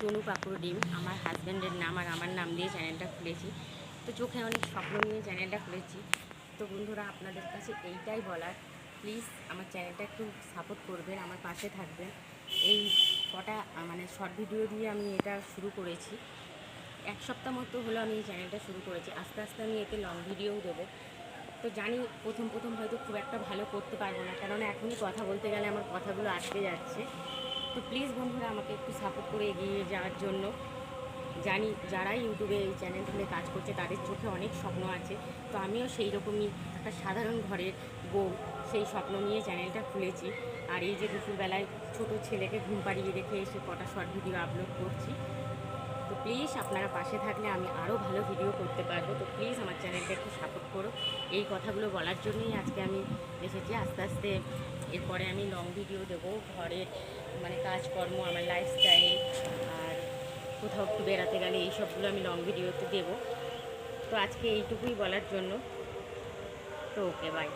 তনু পাকুড় ডিম, আমার হাজব্যান্ডের নাম আর আমার নাম দিয়ে চ্যানেলটা খুলেছি। তো চোখে অনেক স্বপ্ন নিয়ে চ্যানেলটা খুলেছি। তো বন্ধুরা, আপনাদের কাছে এইটাই বলার। প্লিজ আমার চ্যানেলটা একটু সাপোর্ট করবেন, আমার পাশে থাকবেন। এই কটা মানে শর্ট ভিডিও দিয়ে আমি এটা শুরু করেছি। এক সপ্তাহ মতো হলো আমি এই চ্যানেলটা শুরু করেছি। আস্তে আস্তে আমি এতে লং ভিডিওও দেবো। তো জানি প্রথম প্রথম হয়তো খুব একটা ভালো করতে পারব না, কেননা এখনই কথা বলতে গেলে আমার কথাগুলো আটকে যাচ্ছে। তো প্লিজ বন্ধুরা, আমাকে একটু সাপোর্ট করে এগিয়ে যাওয়ার জন্য। জানি যারা ইউটিউবে এই চ্যানেল খুলে কাজ করছে তাদের চোখে অনেক স্বপ্ন আছে। তো আমিও সেই রকমই একটা সাধারণ ঘরের বউ, সেই স্বপ্ন নিয়ে চ্যানেলটা খুলেছি। আর এই যে দুপুরবেলায় ছোট ছেলেকে ঘুম পাড়িয়ে রেখে এসে কটা শর্ট ভিডিও আপলোড করছি। তো প্লিজ আপনারা পাশে থাকলে আমি আরও ভালো ভিডিও করতে পারব। তো প্লিজ আমার চ্যানেলটা একটু সাপোর্ট করো। এই কথাগুলো বলার জন্যই আজকে আমি এসেছি। আস্তে আস্তে এরপরে আমি লং ভিডিও দেবো। ঘরের মানে কাজকর্ম, আমার লাইফস্টাইল আর কোথাও একটু বেড়াতে গেলে এই সবগুলো আমি লং ভিডিওতে দেবো। তো আজকে এইটুকুই বলার জন্য। তো ওকে বাই